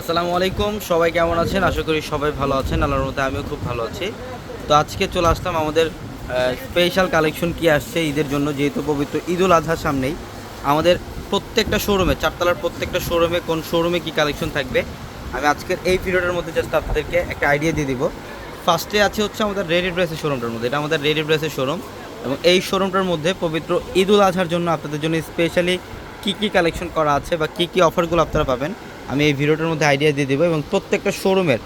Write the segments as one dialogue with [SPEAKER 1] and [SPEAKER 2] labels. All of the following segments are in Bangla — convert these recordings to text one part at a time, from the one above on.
[SPEAKER 1] আসসালামু আলাইকুম, সবাই কেমন আছেন? আশা করি সবাই ভালো আছেন, আল্লাহর মধ্যে আমিও খুব ভালো আছি। তো আজকে চলে আসলাম আমাদের স্পেশাল কালেকশন কি আসছে ঈদের জন্য, যেহেতু পবিত্র ঈদুল আজহার সামনেই। আমাদের প্রত্যেকটা শোরুমে চারতলার প্রত্যেকটা শোরুমে কোন শোরুমে কি কালেকশন থাকবে? আমি আজকের এই পিরিয়ডের মধ্যে জাস্ট আপনাদেরকে একটা আইডিয়া দিয়ে দিব। ফার্স্টে আছে হচ্ছে আমাদের রেডি ড্রেসের শোরুমটার মধ্যে। এটা আমাদের রেডি ড্রেসের শোরুম এবং এই শোরুমটার মধ্যে পবিত্র ঈদুল আজহার জন্য আপনাদের জন্য স্পেশালি কী কী কালেকশন করা আছে বা কী কী অফারগুলো আপনারা পাবেন আমি এই ভিডিওটার মধ্যে আইডিয়া দিয়ে দেবো এবং প্রত্যেকটা শোরুমের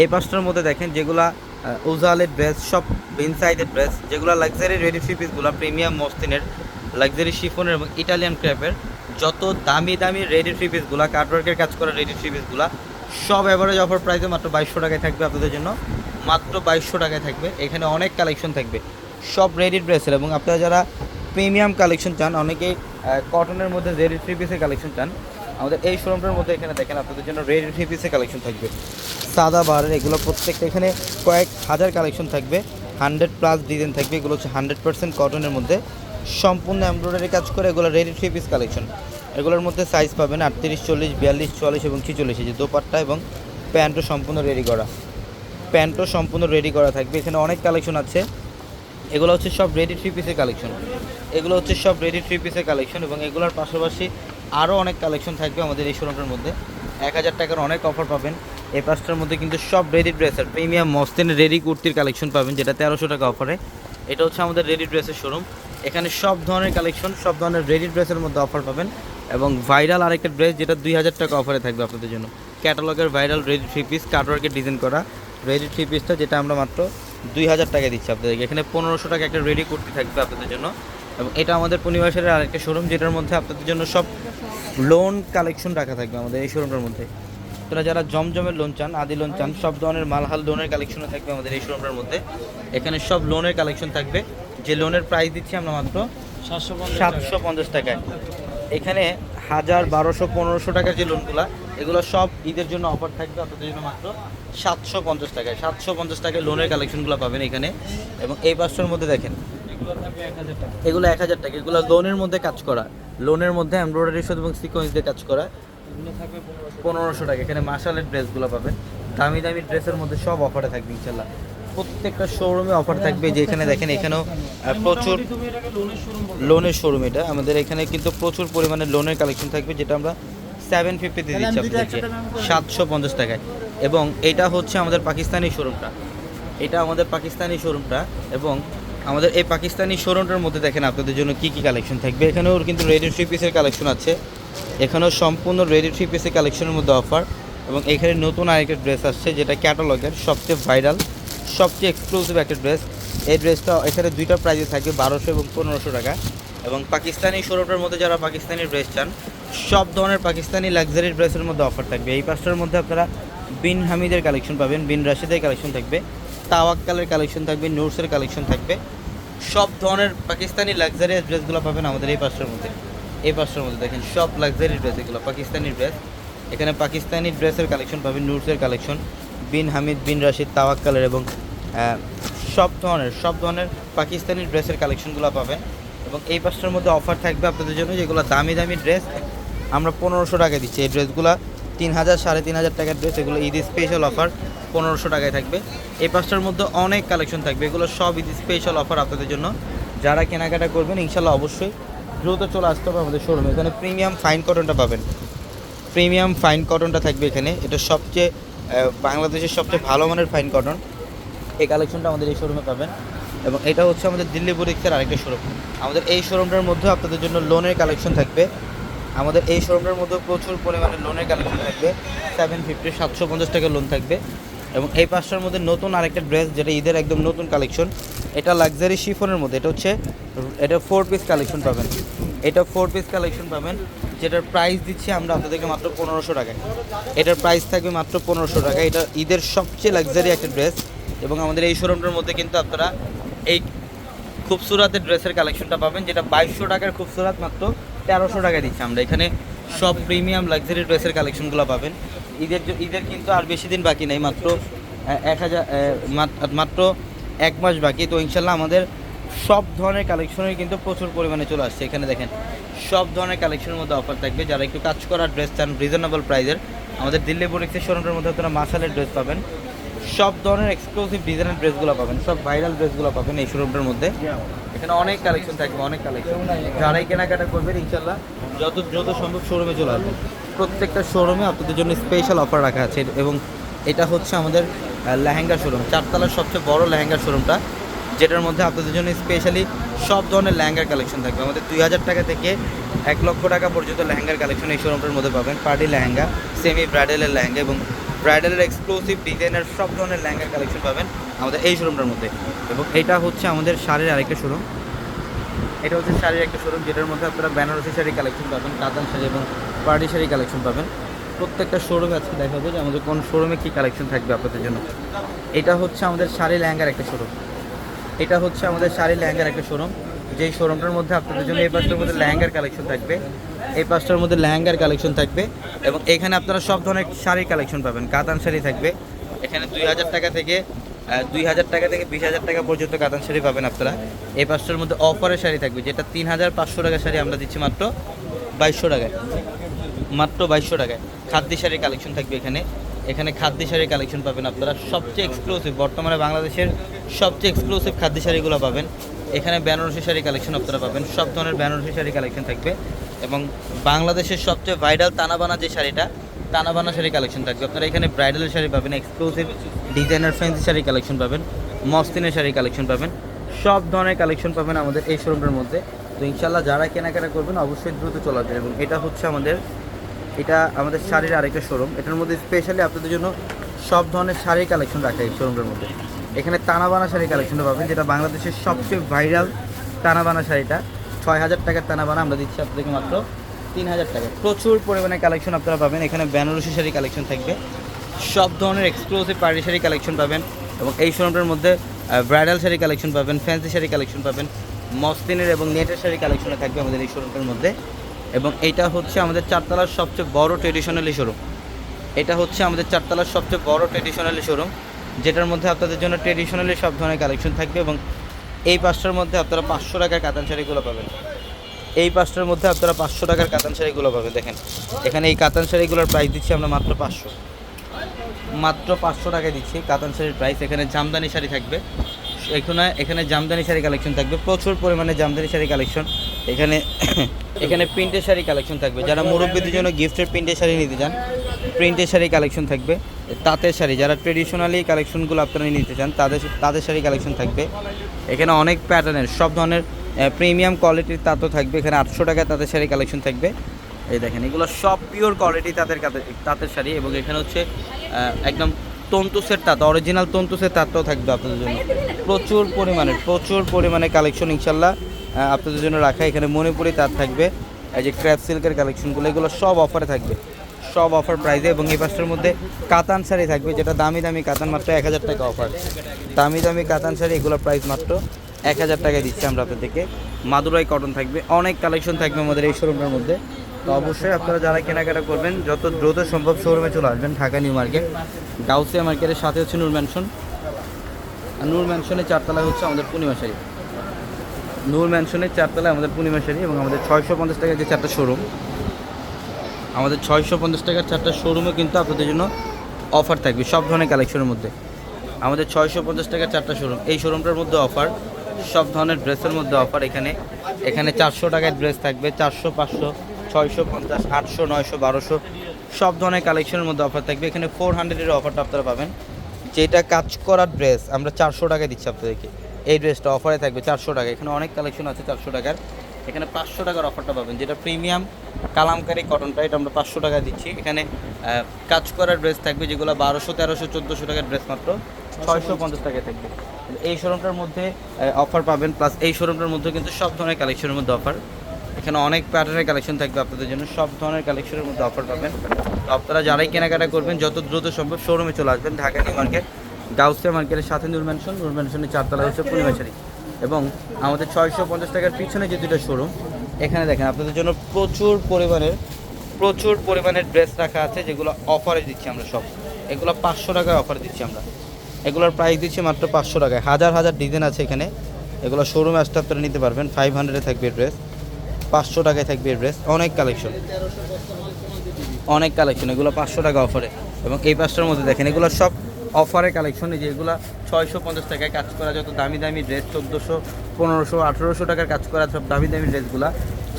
[SPEAKER 1] এই পাঁচটার মধ্যে দেখেন যেগুলা উজালের ড্রেস সব ইনসাইডের ড্রেস যেগুলো লাক্সারি রেডি থ্রি পিসগুলো প্রিমিয়াম মস্তিনের লাক্সারি শিফনের এবং ইটালিয়ান ক্র্যাপের যত দামি দামি রেডি থ্রি পিসগুলো কাটওয়ার্কের কাজ করা রেডি থ্রি পিসগুলো সব অ্যাভারেজ অফার প্রাইসে মাত্র বাইশশো টাকায় থাকবে আপনাদের জন্য। মাত্র বাইশশো টাকায় থাকবে। এখানে অনেক কালেকশন থাকবে। সব রেডি ড্রেসের এবং আপনারা যারা প্রিমিয়াম কালেকশন চান, অনেকেই কটনের মধ্যে রেডি থ্রি পিসের কালেকশন চান আমাদের এই শোরুমটার মধ্যে এখানে দেখেন আপনাদের জন্য রেডি থ্রি পিসের কালেকশন থাকবে। সাদা বারের এগুলো প্রত্যেকটা এখানে কয়েক হাজার কালেকশন থাকবে। হান্ড্রেড প্লাস ডিজাইন থাকবে, এগুলো হচ্ছে হান্ড্রেড পার্সেন্ট কটনের মধ্যে। সম্পূর্ণ এমব্রয়ডারি কাজ করে এগুলো রেডি থ্রি পিস কালেকশন এগুলোর মধ্যে সাইজ পাবেন আটত্রিশ, চল্লিশ, বিয়াল্লিশ চল্লিশ এবং ছিচল্লিশ। যে দোপাট্টা এবং প্যান্টও সম্পূর্ণ রেডি করা। প্যান্টও সম্পূর্ণ রেডি করা থাকবে। এখানে অনেক কালেকশন আছে। এগুলো হচ্ছে সব রেডি থ্রি পিসের কালেকশন এগুলো হচ্ছে সব রেডি থ্রি পিসের কালেকশন এবং এগুলোর পাশাপাশি আরও অনেক কালেকশন থাকবে আমাদের এই শোরুমটার মধ্যে। এক হাজার টাকার অনেক অফার পাবেন। এই পাঁচটার মধ্যে কিন্তু সব রেডি ড্রেসের প্রিমিয়াম মস্তিনের রেডি কুর্তির কালেকশন পাবেন, যেটা তেরোশো টাকা অফারে এটা হচ্ছে আমাদের রেডি ড্রেসের শোরুম এখানে সব ধরনের কালেকশন সব ধরনের রেডি ড্রেসের মধ্যে অফার পাবেন এবং ভাইরাল আরেকটা ড্রেস যেটা দুই হাজার টাকা অফারে থাকবে আপনাদের জন্য। ক্যাটালগের ভাইরাল রেডি থ্রি পিস কাটওয়ার্কের ডিজাইন করা রেডি থ্রি পিসটা যেটা আমরা মাত্র দুই হাজার টাকা দিচ্ছি আপনাদেরকে। এখানে পনেরোশো টাকা একটা রেডি কুর্তি থাকবে আপনাদের জন্য। এবং এটা আমাদের পূর্ণিবাসের আরেকটা শোরুম যেটার মধ্যে আপনাদের জন্য সব লোন কালেকশন রাখা থাকবে আমাদের এই শোরুমটার মধ্যে। তোরা যারা জমজমের লোন চান, আদি লোন চান, সব ধরনের মালহাল লোনের কালেকশনও থাকবে আমাদের এই শোরুমটার মধ্যে। এখানে সব লোনের কালেকশন থাকবে। যে লোনের প্রাইস দিচ্ছি আমরা মাত্র সাতশো পঞ্চাশ টাকায়। এখানে হাজার বারোশো পনেরোশো টাকার যে লোনগুলো এগুলো সব ঈদের জন্য অফার থাকবে আপনাদের জন্য মাত্র সাতশো পঞ্চাশ টাকায়। সাতশো পঞ্চাশ টাকায় লোনের কালেকশনগুলো পাবেন এখানে। এবং এই পাঁচটার মধ্যে দেখেন এগুলো এক হাজার টাকা। এগুলো লোনের মধ্যে কাজ করা। লোনের মধ্যে এমব্রয়ডারি সুতো এবং সিকোয়েন্স দিয়ে কাজ করা। পনেরোশো টাকা। এখানে মাসালের ড্রেসগুলো পাবেন। দামি দামি ড্রেসের মধ্যে সব অফারে থাকবে ইনশাল্লাহ প্রত্যেকটা শোরুমে অফার থাকবে যে এখানে দেখেন, এখানেও প্রচুর লোনের শোরুম এটা। আমাদের এখানে কিন্তু প্রচুর পরিমাণে লোনের কালেকশন থাকবে, যেটা আমরা সেভেন ফিফটিতে দিচ্ছি আপনাদেরকে। সাতশো পঞ্চাশ টাকায়। এবং এটা হচ্ছে আমাদের পাকিস্তানি শোরুমটা এটা আমাদের পাকিস্তানি শোরুমটা এবং আমাদের এই পাকিস্তানি শোরুমটার মধ্যে দেখেন আপনাদের জন্য কি কি কালেকশন থাকবে। এখানেও কিন্তু রেডি থ্রি পিসের কালেকশন আছে। এখানেও সম্পূর্ণ রেডি থ্রি পিসের কালেকশনের মধ্যে অফার এবং এখানে নতুন আরেকটা ড্রেস আসছে যেটা ক্যাটালগের সবচেয়ে ভাইরাল সবচেয়ে এক্সক্লুসিভ একটা ড্রেস এই ড্রেসটা এখানে দুইটা প্রাইজে থাকবে, বারোশো এবং পনেরোশো টাকা। এবং পাকিস্তানি শোরুমটার মধ্যে যারা পাকিস্তানি ড্রেস চান, সব ধরনের পাকিস্তানি লাক্সারি ড্রেসের মধ্যে অফার থাকবে। এই পাঁচটার মধ্যে আপনারা বিন হামিদের কালেকশন পাবেন, বিন রাশিদের কালেকশন থাকবে। তাওয়াক্কালের কালেকশন থাকবে নোটসের কালেকশন থাকবে। সব ধরনের পাকিস্তানি লাক্সারি ড্রেসগুলো পাবেন আমাদের এই পাঁচটার মধ্যে। এই পাঁচটার মধ্যে দেখেন, সব লাক্সারি ড্রেস এগুলো পাকিস্তানি ড্রেস। এখানে পাকিস্তানি ড্রেসের কালেকশন পাবেন নুটসের কালেকশন বিন হামিদ, বিন রাশিদ, তাওয়াক্কালের এবং সব ধরনের সব ধরনের পাকিস্তানি ড্রেসের কালেকশনগুলো পাবেন। এবং এই পাঁচটার মধ্যে অফার থাকবে আপনাদের জন্য যেগুলো দামি দামি ড্রেস। আমরা পনেরোশো টাকা দিচ্ছি এই ড্রেসগুলো। তিন হাজার সাড়ে তিন হাজার টাকার ড্রেস এগুলো ঈদ স্পেশাল অফার পনেরোশো টাকায় থাকবে। এই পাঁচটার মধ্যে অনেক কালেকশন থাকবে। এগুলো সব ঈদ স্পেশাল অফার আপনাদের জন্য। যারা কেনাকাটা করবেন ইনশাল্লাহ অবশ্যই দ্রুত চলে আসতে হবে আমাদের শোরুমে এখানে প্রিমিয়াম ফাইন কটনটা পাবেন। প্রিমিয়াম ফাইন কটনটা থাকবে এখানে। এটা সবচেয়ে বাংলাদেশের সবচেয়ে ভালো মানের ফাইন কটন এই কালেকশনটা আমাদের এই শোরুমে পাবেন। এবং এটা হচ্ছে আমাদের দিল্লি বুরিক্সের আরেকটা শোরুম আমাদের এই শোরুমটার মধ্যে আপনাদের জন্য লোনের কালেকশন থাকবে। আমাদের এই শোরুমটার মধ্যে প্রচুর পরিমাণে লোনের কালেকশন থাকবে। সেভেন ফিফটি সাতশো পঞ্চাশ টাকা লোন থাকবে। এবং এই পাঁচটার মধ্যে নতুন আরেকটা ড্রেস যেটা ঈদের একদম নতুন কালেকশন এটা লাক্সারি শিফনের মধ্যে। এটা হচ্ছে, এটা ফোর পিস কালেকশন পাবেন। এটা ফোর পিস কালেকশন পাবেন, যেটার প্রাইস দিচ্ছি আমরা আপনাদেরকে মাত্র পনেরোশো টাকায়। এটার প্রাইস থাকবে মাত্র পনেরোশো টাকা এটা ঈদের সবচেয়ে লাক্সারি একটা ড্রেস এবং আমাদের এই শোরুমটার মধ্যে কিন্তু আপনারা এই খুবসুরাতের ড্রেসের কালেকশনটা পাবেন, যেটা বাইশশো টাকার খুবসুরাত মাত্র তেরোশো টাকা দিচ্ছি আমরা। এখানে সব প্রিমিয়াম লাক্সারি ড্রেসের কালেকশনগুলো পাবেন। ঈদের ঈদের কিন্তু আর বেশি দিন বাকি নেই, মাত্র এক হাজার মাত্র এক মাস বাকি। তো ইনশাল্লাহ আমাদের সব ধরনের কালেকশনের কিন্তু প্রচুর পরিমাণে চলে আসছে। এখানে দেখেন, সব ধরনের কালেকশনের মধ্যে অফার থাকবে। যারা একটু কাজ করার ড্রেস চান রিজনেবল প্রাইজের আমাদের দিল্লি বুটিক্সের শোরুমের মধ্যে আপনারা মাসালের ড্রেস পাবেন। সব ধরনের এক্সক্লুসিভ ডিজাইনের ড্রেসগুলো পাবেন সব ভাইরাল ড্রেসগুলো পাবেন এই শোরুমটার মধ্যে। এখানে অনেক কালেকশন থাকবে অনেক কালেকশন যারাই কেনাকাটা করবেন ইনশাল্লাহ যত যত সম্ভব শোরুমে চলে আসবেন প্রত্যেকটা শোরুমে আপনাদের জন্য স্পেশাল অফার রাখা আছে এবং এটা হচ্ছে আমাদের লেহেঙ্গা শোরুম চারতলার সবচেয়ে বড় লেহেঙ্গা শোরুমটা যেটার মধ্যে আপনাদের জন্য স্পেশালি সব ধরনের লেহেঙ্গার কালেকশন থাকবে। আমাদের দুই হাজার টাকা থেকে এক লক্ষ টাকা পর্যন্ত লেহেঙ্গার কালেকশন এই শোরুমটার মধ্যে পাবেন। পার্টি লেহেঙ্গা সেমি ব্রাইডালের লেহেঙ্গা এবং ব্রাইডালের এক্সক্লুসিভ ডিজাইনের সব ধরনের লেহেঙ্গার কালেকশন পাবেন আমাদের এই শোরুমটার মধ্যে। এবং এটা হচ্ছে আমাদের শাড়ির আরেকটা শোরুম এটা হচ্ছে শাড়ির একটা শোরুম যেটার মধ্যে আপনারা বেনারসি শাড়ি কালেকশন পাবেন, কাতান শাড়ি এবং পার্টি শাড়ি কালেকশন পাবেন। প্রত্যেকটা শোরুমে আজকে দেখাবো যে আমাদের কোন শোরুমে কী কালেকশন থাকবে আপনাদের জন্য। এটা হচ্ছে আমাদের শাড়ি লেহেঙ্গার একটা শোরুম এটা হচ্ছে আমাদের শাড়ি লেহেঙ্গার একটা শোরুম যেই শোরুমটার মধ্যে আপনাদের জন্য এই পাঁচটার মধ্যে লেহেঙ্গার কালেকশন থাকবে, এই পাঁচটার মধ্যে লেহেঙ্গার কালেকশন থাকবে এবং এখানে আপনারা সব ধরনের শাড়ির কালেকশন পাবেন, কাতান শাড়ি থাকবে। এখানে দুই হাজার টাকা থেকে দুই হাজার টাকা থেকে বিশ হাজার টাকা পর্যন্ত কাতান শাড়ি পাবেন আপনারা। এই পাঁচটার মধ্যে অফারের শাড়ি থাকবে, যেটা তিন হাজার পাঁচশো টাকার শাড়ি আমরা দিচ্ছি মাত্র বাইশশো টাকায়। মাত্র বাইশশো টাকায়। খাদ্যি শাড়ির কালেকশন থাকবে এখানে। এখানে খাদ্যি শাড়ির কালেকশন পাবেন আপনারা। সবচেয়ে এক্সক্লুসিভ বর্তমানে বাংলাদেশের সবচেয়ে এক্সক্লুসিভ খাদ্যি শাড়িগুলো পাবেন। এখানে বেনারসি শাড়ি কালেকশন আপনারা পাবেন। সব ধরনের বেনারসি শাড়ি কালেকশন থাকবে। এবং বাংলাদেশের সবচেয়ে ভাইরাল তানাবানা যে শাড়িটা, তানাবানা শাড়ি কালেকশন থাকবে। আপনারা এখানে ব্রাইডাল শাড়ি পাবেন exclusive designer fancy sari collection পাবেন মস্তিনের শাড়ি কালেকশন পাবেন, সব ধরনের কালেকশন পাবেন আমাদের এই শোরুমের মধ্যে। তো ইনশাল্লাহ যারা কেনাকাটা করবেন, অবশ্যই দ্রুত চলে আসবেন। এবং এটা হচ্ছে আমাদের, এটা আমাদের শাড়ির আরেকটা শোরুম এটার মধ্যে স্পেশালি আপনাদের জন্য সব ধরনের শাড়ির কালেকশন রাখা এই শোরুমের মধ্যে। এখানে তানাবানা শাড়ি কালেকশনটা পাবেন, যেটা বাংলাদেশের সবচেয়ে ভাইরাল তানাবানা শাড়িটা। ছয় হাজার টাকার তানাবানা, আমরা দিচ্ছি আপনাদেরকে মাত্র তিন হাজার টাকা। প্রচুর পরিমাণে কালেকশন আপনারা পাবেন, এখানে বেনারসি শাড়ি কালেকশন থাকবে। সব ধরনের এক্সক্লুসিভ পার্টি শাড়ি কালেকশন পাবেন এবং এই শোরুমটার মধ্যে ব্রাইডাল শাড়ি কালেকশন পাবেন ফ্যান্সি শাড়ি কালেকশন পাবেন মসলিনের এবং নেটের শাড়ি কালেকশনে থাকবে আমাদের এই শোরুমটার মধ্যে। এবং এটা হচ্ছে আমাদের চারতলার সবচেয়ে বড় ট্রেডিশনালি শোরুম। এটা হচ্ছে আমাদের চারতলার সবচেয়ে বড় ট্রেডিশনালি শোরুম। যেটার মধ্যে আপনাদের জন্য ট্রেডিশনালি সব ধরনের কালেকশন থাকবে এবং এই পাঁচটার মধ্যে আপনারা পাঁচশো টাকার কাতান শাড়িগুলো পাবেন। এই পাঁচটার মধ্যে আপনারা পাঁচশো টাকার কাতান শাড়িগুলো পাবেন, দেখেন। এখানে এই কাতান শাড়িগুলোর প্রাইস দিচ্ছি আমরা মাত্র পাঁচশো। মাত্র পাঁচশো টাকায় দিচ্ছি কাতান শাড়ির প্রাইস এখানে জামদানি শাড়ি থাকবে। এখানে এখানে জামদানি শাড়ি কালেকশন থাকবে। প্রচুর পরিমাণে জামদানি শাড়ি কালেকশন এখানে এখানে প্রিন্টের শাড়ি কালেকশন থাকবে। যারা মুরব্বীদের জন্য গিফটের প্রিন্টের শাড়ি নিতে চান, প্রিন্টের শাড়ি কালেকশন থাকবে। তাঁতের শাড়ি, যারা ট্রেডিশনালি কালেকশনগুলো আপনারা নিতে চান, তাদের, তাঁতের শাড়ি কালেকশন থাকবে। এখানে অনেক প্যাটার্নের সব ধরনের প্রিমিয়াম কোয়ালিটির তাঁতও থাকবে। এখানে আটশো টাকায় তাঁতের শাড়ি কালেকশন থাকবে। এই দেখেন, এগুলো সব পিওর কোয়ালিটি তাঁতের তাঁতের শাড়ি এবং এখানে হচ্ছে একদম তন্তুসের তাঁত অরিজিনাল তন্তুসের তাঁতটাও থাকবে আপনাদের জন্য। প্রচুর পরিমাণে প্রচুর পরিমাণে কালেকশন ইনশাল্লাহ আপনাদের জন্য রাখা। এখানে মণিপুরি তাঁত থাকবে, এই যে ক্র্যাপ সিল্কের কালেকশনগুলো এগুলো সব অফারে থাকবে। সব অফার প্রাইসে এবং এই পাঁচটার মধ্যে কাতান শাড়ি থাকবে, যেটা দামি দামি কাতান মাত্র এক হাজার টাকা অফার দামি দামি কাতান শাড়ি, এগুলোর প্রাইস মাত্র এক হাজার টাকায় দিচ্ছি আমরা আপনাদেরকে। মাদুরাই কটন থাকবে, অনেক কালেকশন থাকবে আমাদের এই শোরুমটার মধ্যে। তো অবশ্যই আপনারা যারা কেনাকাটা করবেন, যত দ্রুত সম্ভব শোরুমে চলে আসবেন, ঢাকা নিউ মার্কেট। গাউসিয়া মার্কেটের সাথে হচ্ছে নূর ম্যানশন আর নূর ম্যানশনের চারতলায় হচ্ছে আমাদের পূর্ণিমা শাড়ি। নূর ম্যানশনের চারতলায় আমাদের পূর্ণিমা শাড়ি এবং আমাদের ছয়শো পঞ্চাশ টাকার যে চারটা শোরুম আমাদের ছয়শো পঞ্চাশ টাকার চারটা শোরুমে কিন্তু আপনাদের জন্য অফার থাকবে, সব ধরনের কালেকশনের মধ্যে। আমাদের ছয়শো পঞ্চাশ টাকার চারটা শোরুম এই শোরুমটার মধ্যে অফার সব ধরনের ড্রেসের মধ্যে অফার এখানে। এখানে চারশো টাকার ড্রেস থাকবে, চারশো, পাঁচশো, ছয়শো পঞ্চাশ, আটশো, নয়শো, বারোশো, সব ধরনের কালেকশনের মধ্যে অফার থাকবে। এখানে ফোর হান্ড্রেডের অফারটা আপনারা পাবেন। যেটা কাজ করার ড্রেস আমরা চারশো টাকায় দিচ্ছি আপনাদেরকে। এই ড্রেসটা অফারে থাকবে চারশো টাকা এখানে অনেক কালেকশন আছে চারশো টাকার। এখানে পাঁচশো টাকার অফারটা পাবেন, যেটা প্রিমিয়াম কালামকারি কটনটা এটা আমরা পাঁচশো টাকা দিচ্ছি। এখানে কাজ করার ড্রেস থাকবে যেগুলো বারোশো তেরোশো চোদ্দোশো টাকার ড্রেস মাত্র। ছয়শো পঞ্চাশ টাকায় থাকবে। এই শোরুমটার মধ্যে অফার পাবেন প্লাস এই শোরুমটার মধ্যে কিন্তু সব ধরনের কালেকশনের মধ্যে অফার এখানে অনেক প্যাটার্নের কালেকশন থাকবে আপনাদের জন্য সব ধরনের কালেকশনের মধ্যে অফার পাবেন। তো আপনারা যারাই কেনাকাটা করবেন যত দ্রুত সম্ভব শোরুমে চলে আসবেন ঢাকা নিউ মার্কেট গাউসিয়া মার্কেটের সাথে নূর ম্যানশন নূর ম্যানশনের চারতলা হচ্ছে পূর্ণিমাশারি এবং আমাদের ছয়শো পঞ্চাশ টাকার পিছনে যে দুটো শোরুম এখানে দেখেন, আপনাদের জন্য প্রচুর পরিমাণের প্রচুর পরিমাণের ড্রেস রাখা আছে, যেগুলো অফারে দিচ্ছি আমরা সব। এগুলো পাঁচশো টাকায় অফার দিচ্ছি আমরা। এগুলোর প্রাইস দিচ্ছি মাত্র পাঁচশো টাকায়। হাজার হাজার ডিজাইন আছে এখানে। এগুলো শোরুমে আসতে আপনারা নিতে পারবেন। ফাইভ হান্ড্রেডে থাকবে ড্রেস পাঁচশো টাকায় থাকবে ড্রেস অনেক কালেকশন অনেক কালেকশন এগুলো পাঁচশো টাকা অফারে এবং এই পাঁচটার মধ্যে দেখেন, এগুলো সব অফারের কালেকশন এই যে ছয়শো পঞ্চাশ টাকায় কাজ করা যত দামি দামি ড্রেস চোদ্দোশো, পনেরোশো, আঠেরোশো টাকার কাজ করা সব দামি দামি ড্রেসগুলো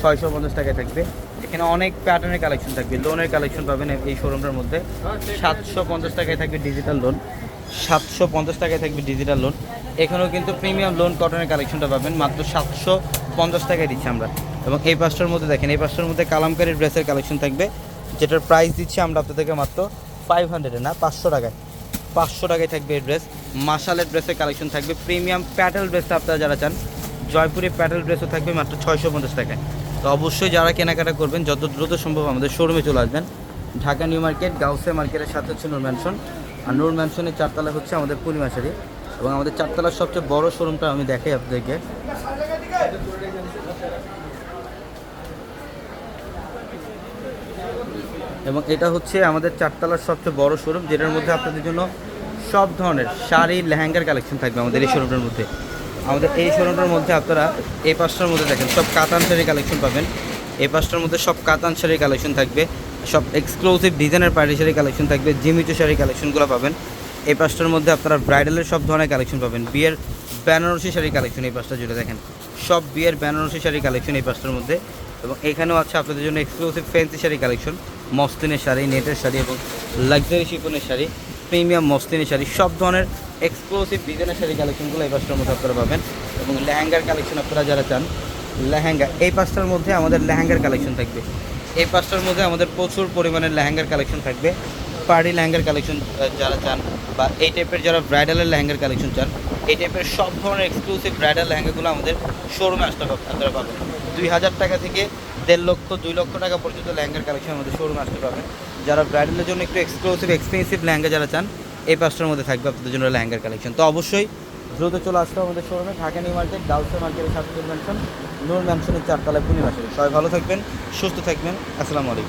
[SPEAKER 1] ছয়শো পঞ্চাশ টাকায় থাকবে। এখানে অনেক প্যাটার্নের কালেকশন থাকবে। লোনের কালেকশন পাবেন এই শোরুমটার মধ্যে। সাতশো পঞ্চাশ টাকায় থাকবে ডিজিটাল লোন সাতশো পঞ্চাশ টাকায় থাকবে ডিজিটাল লোন এখানেও কিন্তু প্রিমিয়াম লোন কটনের কালেকশনটা পাবেন। মাত্র সাতশো পঞ্চাশ টাকায় দিচ্ছি আমরা। এবং এই পাঁচটার মধ্যে দেখেন, এই পাঁচটার মধ্যে কালামকারী ড্রেসের কালেকশন থাকবে, যেটার প্রাইস দিচ্ছি আমরা আপনাদেরকে মাত্র ফাইভ হান্ড্রেডে না, পাঁচশো টাকায়। পাঁচশো টাকায় থাকবে এই ড্রেস মাসালের ড্রেসের কালেকশন থাকবে। প্রিমিয়াম প্যাটেল ড্রেসটা আপনারা যারা চান, জয়পুরে প্যাটেল ড্রেসও থাকবে মাত্র ছয়শো পঞ্চাশ টাকায়। তো অবশ্যই যারা কেনাকাটা করবেন, যত দ্রুত সম্ভব আমাদের শোরুমে চলে আসবেন। ঢাকা নিউ মার্কেট গাউসে মার্কেটের সাথে হচ্ছে নূর ম্যানশন আর নূর ম্যানশনের চারতলা হচ্ছে আমাদের পূর্ণিমাশারি। এবং আমাদের চারতলার সবচেয়ে বড় শোরুমটা আমি দেখাই আপনাদেরকে। এবং এটা হচ্ছে আমাদের চারতলার সবচেয়ে বড় শোরুম যেটার মধ্যে আপনাদের জন্য সব ধরনের শাড়ি, লেহেঙ্গার কালেকশন থাকবে আমাদের এই শোরুমটার মধ্যে। আমাদের এই শোরুমটার মধ্যে আপনারা এই পাঁচটার মধ্যে দেখেন, সব কাতান শাড়ির কালেকশন পাবেন। এই পাঁচটার মধ্যে সব কাতান শাড়ির কালেকশন থাকবে, সব এক্সক্লুসিভ ডিজাইনের পার্টি শাড়ির কালেকশন থাকবে, জিমিচু শাড়ির কালেকশনগুলো পাবেন। এই পাঁচটার মধ্যে আপনারা ব্রাইডালের সব ধরনের কালেকশন পাবেন, বিয়ের বেনারসি শাড়ি কালেকশন এই পাঁচটা জুড়ে দেখেন। সব বিয়ের বেনারসি শাড়ি কালেকশন এই পাঁচটার মধ্যে এবং এখানেও আছে আপনাদের জন্য এক্সক্লুসিভ ফ্যান্সি শাড়ি কালেকশন মসলিনের শাড়ি, নেটের শাড়ি এবং লাক্সারি শিপনের শাড়ি প্রিমিয়াম মসলিনের শাড়ি, সব ধরনের এক্সক্লুসিভ ডিজাইনের শাড়ি কালেকশনগুলো এই পাঁচটার মধ্যে আপনারা পাবেন এবং লেহেঙ্গার কালেকশন আপনারা যারা চান, লেহেঙ্গা, এই পাঁচটার মধ্যে আমাদের লেহেঙ্গার কালেকশন থাকবে। এই পাঁচটার মধ্যে আমাদের প্রচুর পরিমাণের লেহেঙ্গার কালেকশন থাকবে। পার্টি লেহেঙ্গার কালেকশন যারা চান বা এই টাইপের যারা ব্রাইডালের লেহেঙ্গার কালেকশন চান, এই টাইপের সব ধরনের এক্সক্লুসিভ ব্রাইডাল লেহেঙ্গাগুলো আমাদের শোরুমে আসতে আপনারা পাবেন। দুই হাজার টাকা থেকে দেড় লক্ষ, দুই লক্ষ টাকা পর্যন্ত ল্যাঙ্গার কালেকশন আমাদের শোরুম আসতে পাবেন যারা ব্রাইডালের জন্য একটু এক্সক্লুসিভ এক্সপেন্সিভ ল্যাঙ্গা যারা চান, এই পাঁচটার মধ্যে থাকবে আপনাদের জন্য ল্যাঙ্গার কালেকশন তো অবশ্যই দ্রুত চলে আসতে আমাদের শোরুমে ঢাকা নিউ মার্কেট গাউসে মার্কেটের সাতপুর ম্যানশন নূর ম্যানশনের চারতলায় পূর্ণিমাসে সবাই ভালো থাকবেন, সুস্থ থাকবেন। আসসালামু আলাইকুম।